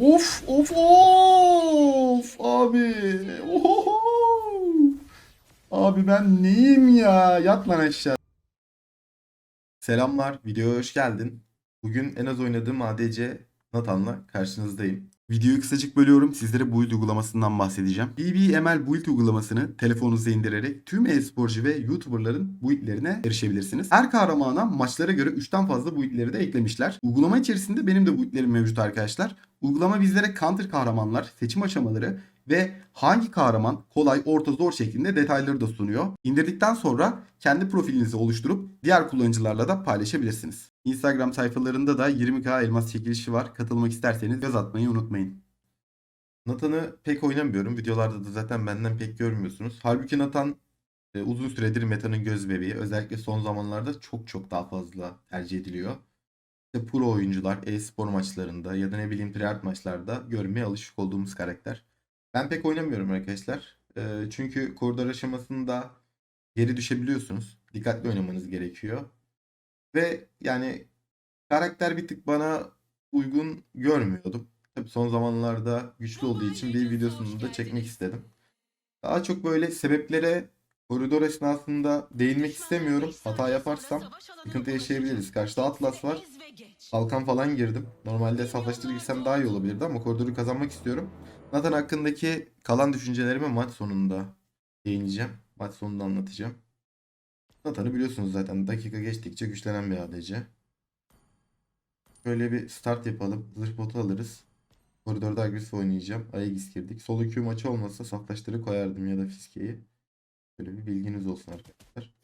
Of of of abi. Ohoho. Abi ben neyim ya? Yat lan aşağı. Selamlar, videoya hoş geldin. Bugün en az oynadığım ADC Nathan'la karşınızdayım. Videoyu kısacık bölüyorum. Sizlere build uygulamasından bahsedeceğim. BBML build uygulamasını telefonunuza indirerek tüm e-sporcu ve YouTuber'ların build'lerine erişebilirsiniz. Her kahramana maçlara göre 3'ten fazla build'leri de eklemişler. Uygulama içerisinde benim de build'lerim mevcut arkadaşlar. Uygulama bizlere counter kahramanlar, seçim aşamaları ve hangi kahraman kolay, orta, zor şeklinde detayları da sunuyor. İndirdikten sonra kendi profilinizi oluşturup diğer kullanıcılarla da paylaşabilirsiniz. Instagram sayfalarında da 20k elmas çekilişi var. Katılmak isterseniz göz atmayı unutmayın. Nathan'ı pek oynamıyorum. Videolarda da zaten benden pek görmüyorsunuz. Halbuki Nathan e, uzun süredir metanın göz bebeği. Özellikle son zamanlarda çok çok daha fazla tercih ediliyor. İşte pro oyuncular e-spor maçlarında ya da ne bileyim triart maçlarda görmeye alışık olduğumuz karakter. Ben pek oynamıyorum arkadaşlar. Ee, çünkü koridor aşamasında geri düşebiliyorsunuz. Dikkatli oynamanız gerekiyor. Ve yani karakter bir tık bana uygun görmüyordum. Tabii son zamanlarda güçlü olduğu için bir videosunu da çekmek istedim. Daha çok böyle sebeplere koridor esnasında değinmek istemiyorum. Hata yaparsam sıkıntı yaşayabiliriz. Karşıda Atlas var. Kalkan falan girdim. Normalde saflaştırı girsem daha iyi olabilirdi ama koridoru kazanmak istiyorum. Nathan hakkındaki kalan düşüncelerimi maç sonunda değineceğim. Maç sonunda anlatacağım. Nathan'ı biliyorsunuz zaten. Dakika geçtikçe güçlenen bir ADC. Şöyle bir start yapalım. Zırh botu alırız. Koridorda agresif oynayacağım. Aegis girdik. Solo Q maçı olmasa saflaştırı koyardım ya da fiskeyi. Böyle bir bilginiz olsun arkadaşlar.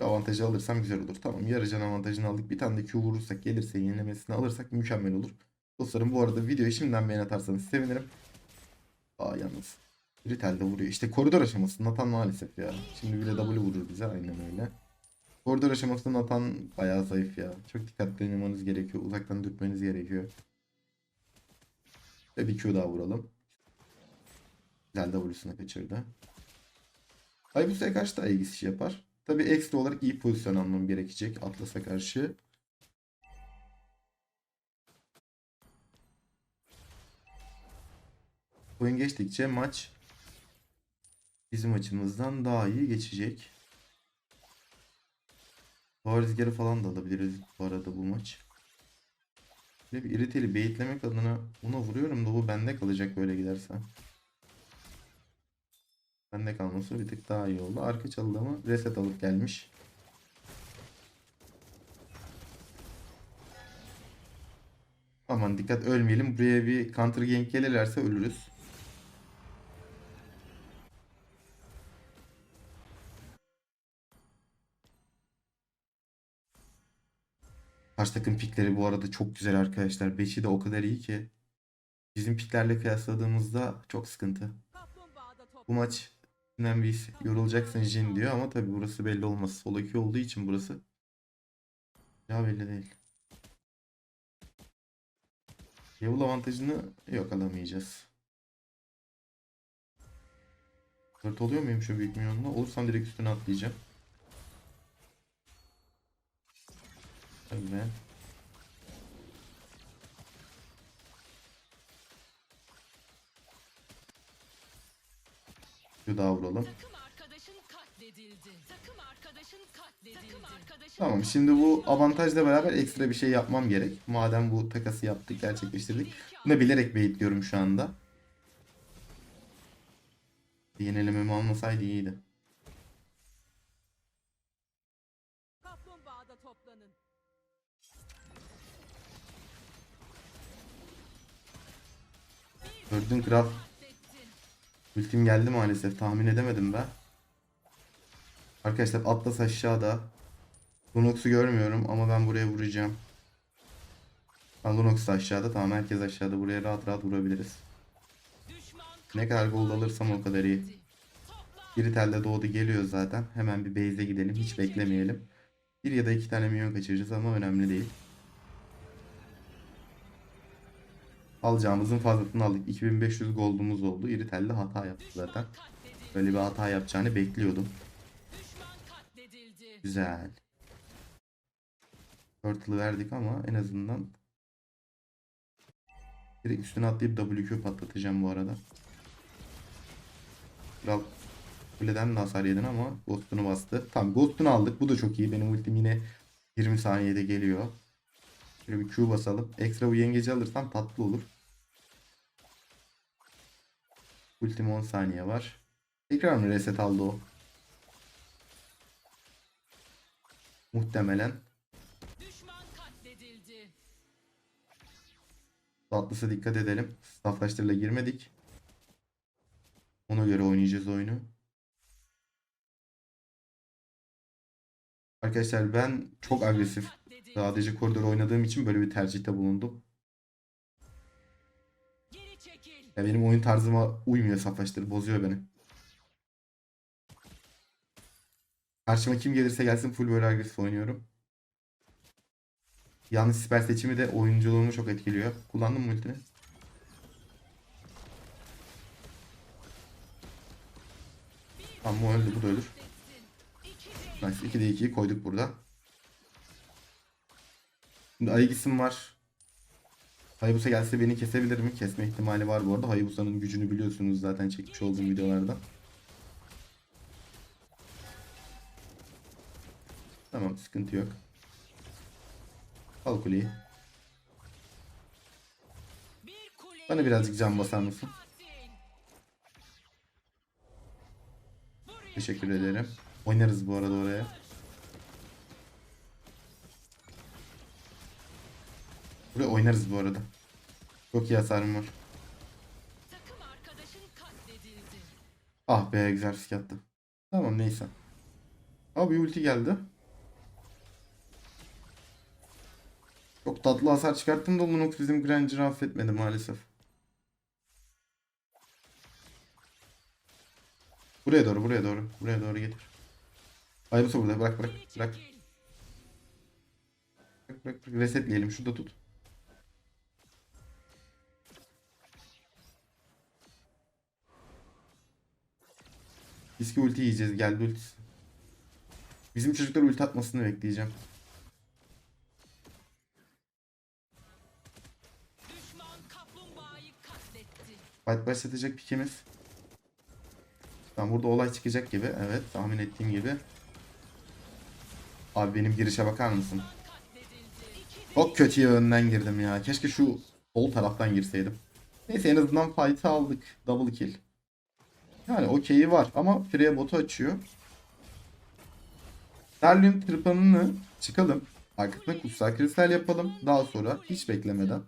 Avantajı alırsam güzel olur. Tamam yarıcan avantajını aldık. Bir tane de Q vurursak gelirse yenilemesini alırsak mükemmel olur. Dostlarım bu arada videoyu şimdiden beğen atarsanız sevinirim. Aa yalnız. Ritel de vuruyor. İşte koridor aşaması Nathan maalesef ya. Şimdi bile W vurur bize aynen öyle. Koridor aşamasında Nathan bayağı zayıf ya. Çok dikkatli oynamanız gerekiyor. Uzaktan dürtmeniz gerekiyor. Ve bir Q daha vuralım. Güzel W'suna kaçırdı. Hayabusa'ya karşı da Aegis işi yapar. Tabi ekstra olarak iyi pozisyon almam gerekecek Atlas'a karşı. Oyun geçtikçe maç bizim açımızdan daha iyi geçecek. Hava rüzgarı falan da alabiliriz bu arada bu maç. Böyle bir iriteli baitlemek adına buna vuruyorum da bu bende kalacak böyle giderse. Bende kalması bir tık daha iyi oldu. Arka çalıdama reset alıp gelmiş. Aman dikkat ölmeyelim. Buraya bir counter gank gelirlerse ölürüz. Karşı takım pikleri bu arada çok güzel arkadaşlar. Beşi de o kadar iyi ki. Bizim piklerle kıyasladığımızda çok sıkıntı. Bu maç bir yorulacaksın Jin diyor ama tabi burası belli olmaz. Solo 2 olduğu için burası. Ya belli değil. Yavul avantajını yok alamayacağız. 4 oluyor muyum şu büyük milyonla? Olursam direkt üstüne atlayacağım. Evet. Bir daha vuralım. Takım arkadaşın katledildi. Takım arkadaşın katledildi. Takım arkadaşın Tamam şimdi bu avantajla beraber ekstra bir şey yapmam gerek. Madem bu takası yaptık, gerçekleştirdik. Bunu bilerek baitliyorum şu anda. Yenilememi almasaydı iyiydi. Gördün kral. Ultim geldi maalesef. Tahmin edemedim ben. Arkadaşlar Atlas aşağıda. Lunox'u görmüyorum ama ben buraya vuracağım. Ha, Lunox da aşağıda. Tamam herkes aşağıda. Buraya rahat rahat vurabiliriz. Ne kadar gold alırsam o kadar iyi. telde doğdu geliyor zaten. Hemen bir base'e gidelim. Hiç beklemeyelim. Bir ya da iki tane minyon kaçıracağız ama önemli değil. Alacağımızın fazlasını aldık. 2500 gold'umuz oldu. De hata yaptı zaten. Böyle bir hata yapacağını bekliyordum. Güzel. Turtle'ı verdik ama en azından direkt üstüne atlayıp WQ patlatacağım bu arada. Kral kuleden de hasar yedin ama Ghost'unu bastı. Tamam Ghost'unu aldık. Bu da çok iyi. Benim ultim yine 20 saniyede geliyor. Şöyle bir Q basalım. Ekstra bu yengeci alırsam tatlı olur. Ultim 10 saniye var. Tekrar mı reset aldı o? Muhtemelen. Tatlısı dikkat edelim. Stafflaştırla girmedik. Ona göre oynayacağız oyunu. Arkadaşlar ben çok agresif sadece koridor oynadığım için böyle bir tercihte bulundum. Ya benim oyun tarzıma uymuyor saflaştır. Bozuyor beni. Karşıma kim gelirse gelsin full böyle agresif oynuyorum. Yanlış siper seçimi de oyunculuğumu çok etkiliyor. Kullandım mı ultini? Tamam bu öldü bu da ölür. Nice 2'de 2'yi koyduk burada. Şimdi Aegis'im var. Hayabusa gelse beni kesebilir mi? Kesme ihtimali var bu arada. Hayabusa'nın gücünü biliyorsunuz zaten çekmiş olduğum videolarda. Tamam sıkıntı yok. Al kuleyi. Bana birazcık can basar mısın? Teşekkür ederim. Oynarız bu arada oraya. Buraya oynarız bu arada. Çok iyi hasarım var. Ah be güzel risk attı. Tamam neyse. Abi ulti geldi. Çok tatlı hasar çıkarttım da Lunox bizim Granger'ı affetmedi maalesef. Buraya doğru buraya doğru. Buraya doğru getir. Hayabusa burada bırak bırak bırak. Bırak bırak, bırak. Resetleyelim şurada tut. Riski ulti yiyeceğiz. Geldi ultisi. Bizim çocuklar ulti atmasını bekleyeceğim. Fight başlatacak pikimiz. Tamam burada olay çıkacak gibi. Evet tahmin ettiğim gibi. Abi benim girişe bakar mısın? Çok kötüye önden girdim ya. Keşke şu sol taraftan girseydim. Neyse en azından fight'ı aldık. Double kill. Yani okeyi var ama Freya botu açıyor. Sterlium tırpanını çıkalım. Arkasına kutsal kristal yapalım. Daha sonra hiç beklemeden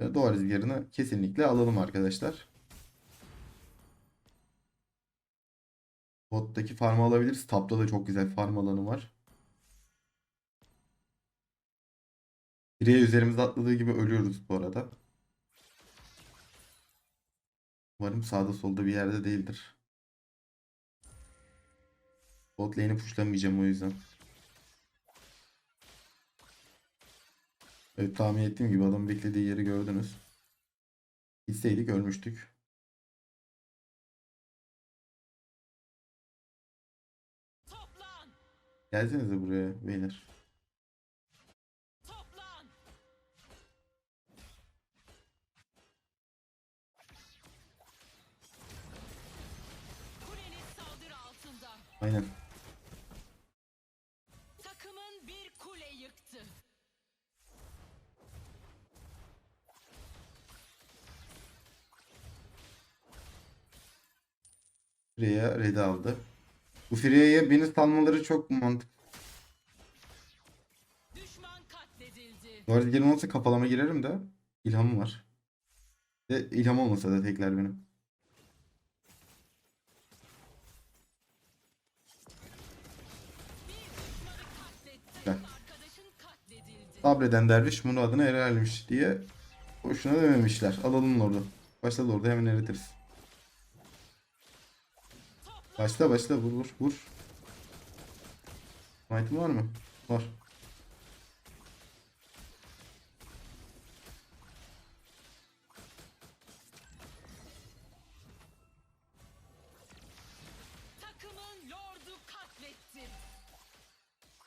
e, doğa rüzgarını kesinlikle alalım arkadaşlar. Bottaki farmı alabiliriz. Tapta da çok güzel farm alanı var. Freya üzerimizde atladığı gibi ölüyoruz bu arada. Umarım sağda solda bir yerde değildir. Bot lane'i pushlamayacağım o yüzden. Evet tahmin ettiğim gibi adam beklediği yeri gördünüz. Gitseydik ölmüştük. Gelsenize buraya beyler. Aynen. Takımın bir kule yıktı. Freya red aldı. Bu Freya'ya beni salmaları çok mantıklı. Düşman katledildi. Bu arada gelin olsa kafalama girerim de ilhamım var. Ve ilham olmasa da tekler benim. Sabreden derviş muradına erermiş diye boşuna dememişler. Alalım orada. Başla orada hemen eritiriz. Başla başla vur vur vur. Knight'ın var mı? Var.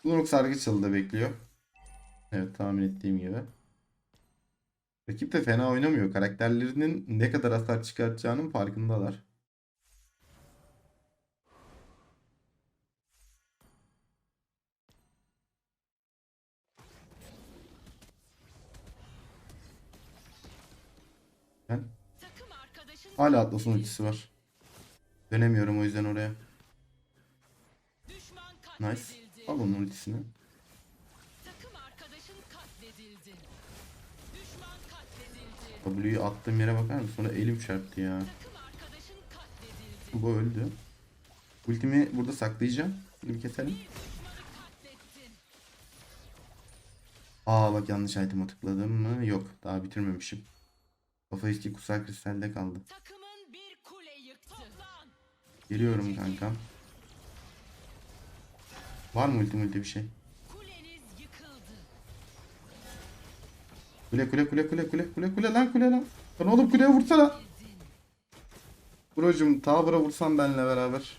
Lunok sargı çalıda bekliyor. Evet tahmin ettiğim gibi. Rakip de fena oynamıyor. Karakterlerinin ne kadar hasar çıkartacağının farkındalar. Ben hala Atlas'ın ultisi var. Dönemiyorum o yüzden oraya. Nice. Al onun ultisini. Katledildi. Düşman katledildi. W'yu attığım yere bakar mısın? Sonra elim çarptı ya. Takım arkadaşın katledildi. Bu öldü. Ultimi burada saklayacağım. Bir keselim. Aa bak yanlış item'a tıkladım mı? Yok. Daha bitirmemişim. Kafa eski kutsal kristalde kaldı. Takımın bir kule yıktı. Toplan. Geliyorum kankam. Var mı ulti multi bir şey? Kule kule kule kule kule kule kule lan kule lan. Lan oğlum kuleye vursana. Brocum Tower'a vursan benle beraber.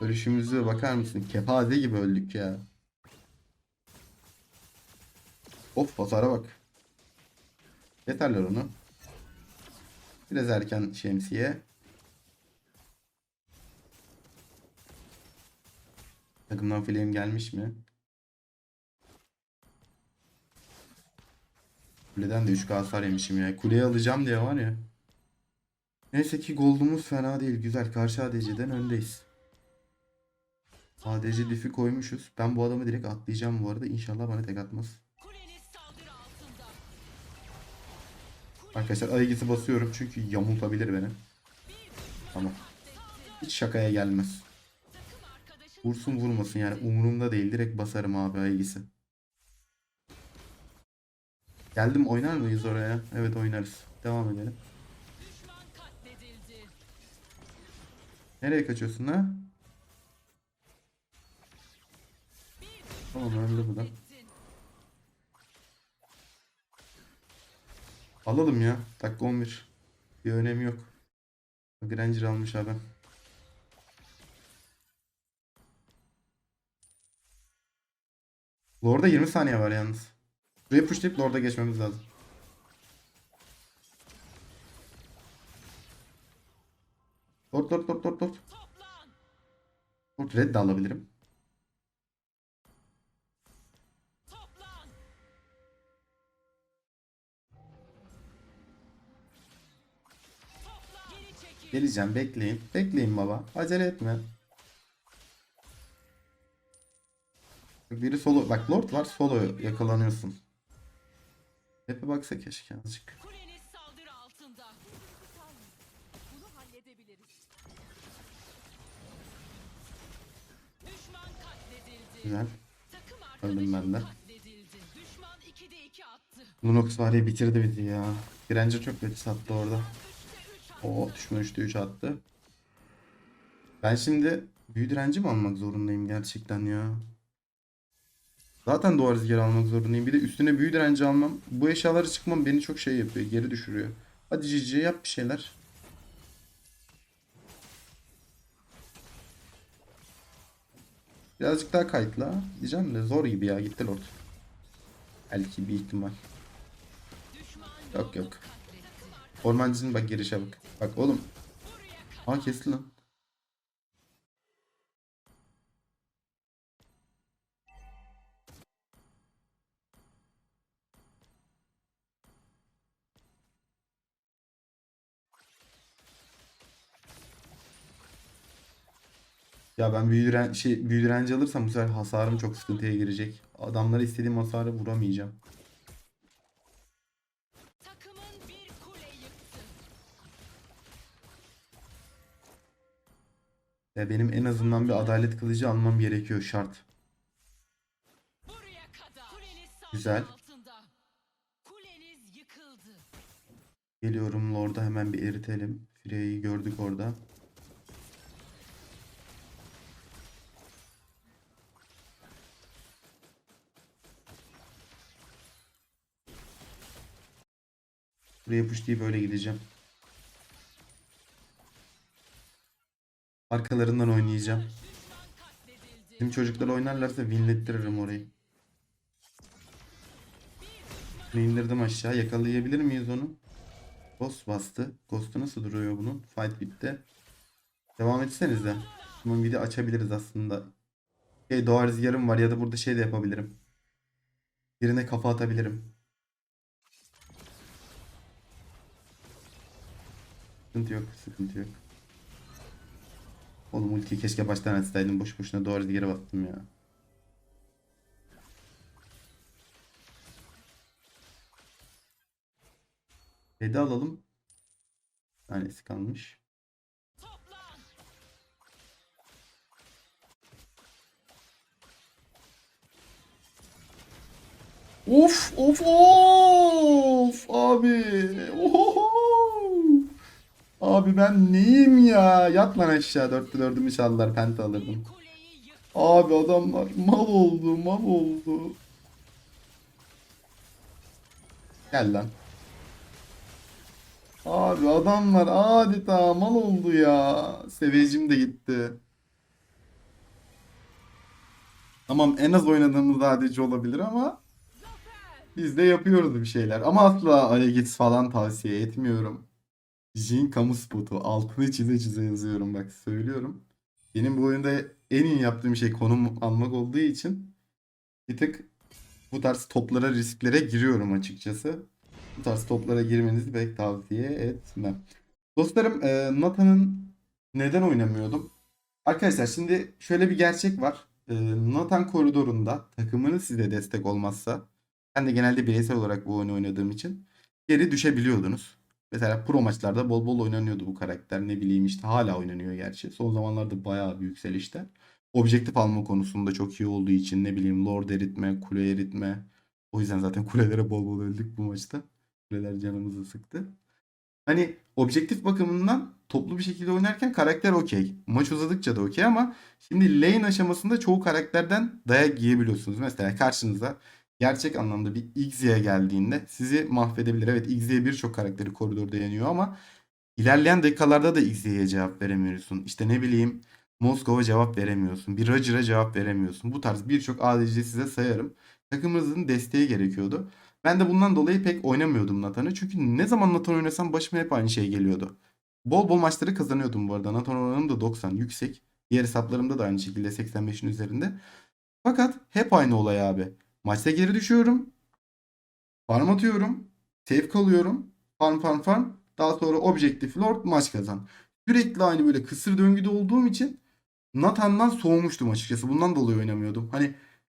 Ölüşümüze bakar mısın? Kepaze gibi öldük ya. Of hasara bak. Yeterler onu. Biraz erken şemsiye. Takımdan flame gelmiş mi? Kuleden de 3K hasar yemişim ya. Kuleyi alacağım diye var ya. Neyse ki gold'umuz fena değil. Güzel. Karşı ADC'den öndeyiz. ADC diff'i koymuşuz. Ben bu adamı direkt atlayacağım bu arada. İnşallah bana tek atmaz. Arkadaşlar aygısı basıyorum çünkü yamultabilir beni. Tamam. Hiç şakaya gelmez. Vursun vurmasın yani umurumda değil. Direkt basarım abi aygısı. Geldim oynar mıyız oraya? Evet oynarız. Devam edelim. Nereye kaçıyorsun ha? Tamam öldü bu da. Alalım ya. Dakika 11. Bir önemi yok. Granger almış abi. Lord'a 20 saniye var yalnız. Buraya pushlayıp Lord'a geçmemiz lazım. Lord Lord Lord Lord Lord. Lord red de alabilirim. Geleceğim bekleyin. Bekleyin baba. Acele etme. Biri solo. Bak Lord var solo yakalanıyorsun. Hepe baksa keşke azıcık. Kuleniz saldırı altında. Bunu halledebiliriz. Düşman katledildi. Güzel. Takım Öldüm ben de. katledildi. Düşman 2'de 2 attı. Lunox var ya bitirdi bizi ya. Granger çok kötü sattı orada. 3'te 3 attı. O düşman 3'te 3 attı. Ben şimdi büyü direnci mi almak zorundayım gerçekten ya? Zaten duvar rüzgarı almak zorundayım. Bir de üstüne büyü direnci almam. Bu eşyaları çıkmam beni çok şey yapıyor. Geri düşürüyor. Hadi cici yap bir şeyler. Birazcık daha kayıtla. Diyeceğim de zor gibi ya. Gitti Lord. Belki bir ihtimal. Yok yok. Ormancının bak girişe bak. Bak oğlum. Aa kesti lan. Ya ben büyü diren şey büyü direnci alırsam bu sefer hasarım çok sıkıntıya girecek. Adamlara istediğim hasarı vuramayacağım. Ya benim en azından bir adalet kılıcı almam gerekiyor şart. Güzel. Geliyorum Lord'a hemen bir eritelim. Frey'i gördük orada. Buraya pushlayıp böyle gideceğim. Arkalarından oynayacağım. Bizim çocuklar oynarlarsa winlettiririm orayı. Bunu indirdim aşağı. Yakalayabilir miyiz onu? Ghost bastı. Ghost'u nasıl duruyor bunun? Fight bitti. Devam etsenize. Bunun video açabiliriz aslında. Şey doğa rüzgarım var ya da burada şey de yapabilirim. Birine kafa atabilirim. Sıkıntı yok, sıkıntı yok. Oğlum ultiyi keşke baştan açsaydım. Boş boşuna doğa rüzgarı bastım ya. Red'i alalım. Tanesi kalmış. Of of of abi. Oho. Abi ben neyim ya? Yat lan aşağı. Dörtte dördümü çaldılar. Penta alırdım. Abi adamlar mal oldu mal oldu. Gel lan. Abi adamlar adeta mal oldu ya. Seviyecim de gitti. Tamam en az oynadığımız ADC olabilir ama biz de yapıyoruz bir şeyler. Ama asla Alegis falan tavsiye etmiyorum. Jin kamu spotu. Altını çize çize yazıyorum bak söylüyorum. Benim bu oyunda en iyi yaptığım şey konum almak olduğu için bir tık bu tarz toplara risklere giriyorum açıkçası. Bu tarz toplara girmenizi pek tavsiye etmem. Dostlarım e, Nathan'ın neden oynamıyordum? Arkadaşlar şimdi şöyle bir gerçek var. E, Nathan koridorunda takımınız size destek olmazsa ben de genelde bireysel olarak bu oyunu oynadığım için geri düşebiliyordunuz. Mesela pro maçlarda bol bol oynanıyordu bu karakter. Ne bileyim işte hala oynanıyor gerçi. Son zamanlarda bayağı bir yükselişte. Objektif alma konusunda çok iyi olduğu için ne bileyim lord eritme, kule eritme. O yüzden zaten kulelere bol bol öldük bu maçta. Kuleler canımızı sıktı. Hani objektif bakımından toplu bir şekilde oynarken karakter okey. Maç uzadıkça da okey ama şimdi lane aşamasında çoğu karakterden dayak yiyebiliyorsunuz. Mesela karşınıza gerçek anlamda bir Xy'ye geldiğinde sizi mahvedebilir. Evet Xy'ye birçok karakteri koridorda yeniyor ama ilerleyen dakikalarda da Xy'ye cevap veremiyorsun. İşte ne bileyim Moskova cevap veremiyorsun. Bir Roger'a cevap veremiyorsun. Bu tarz birçok ADC size sayarım. Takımınızın desteği gerekiyordu. Ben de bundan dolayı pek oynamıyordum Nathan'ı. Çünkü ne zaman Nathan oynasam başıma hep aynı şey geliyordu. Bol bol maçları kazanıyordum bu arada. Nathan oranım da 90 yüksek. Diğer hesaplarımda da aynı şekilde 85'in üzerinde. Fakat hep aynı olay abi. Maçta geri düşüyorum. Farm atıyorum. Safe kalıyorum. Farm farm farm. Daha sonra objektif lord maç kazan. Sürekli aynı böyle kısır döngüde olduğum için Nathan'dan soğumuştum açıkçası. Bundan dolayı oynamıyordum. Hani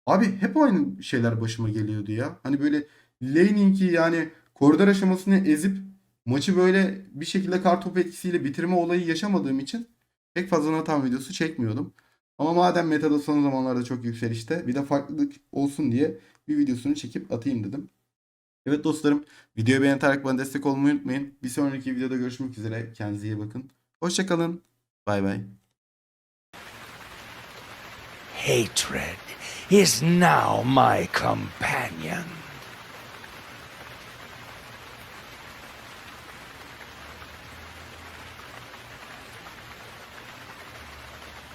abi hep aynı şeyler başıma geliyordu ya. Hani böyle laning'i yani koridor aşamasını ezip maçı böyle bir şekilde kartopu etkisiyle bitirme olayı yaşamadığım için pek fazla Nathan videosu çekmiyordum. Ama madem metada son zamanlarda çok yükselişte bir de farklılık olsun diye bir videosunu çekip atayım dedim. Evet dostlarım videoyu beğenerek bana destek olmayı unutmayın. Bir sonraki videoda görüşmek üzere. Kendinize iyi bakın. Hoşçakalın. Bay bay. Hatred is now my companion.